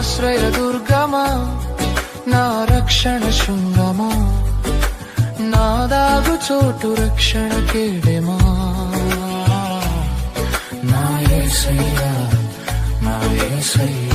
ఆశ్రయ దుర్గమా? నా రక్షణ శృంగమా? నాదాగు చోటు రక్షణ కేడెమా? నా ఏసయ్యా నా ఏసయ్యా.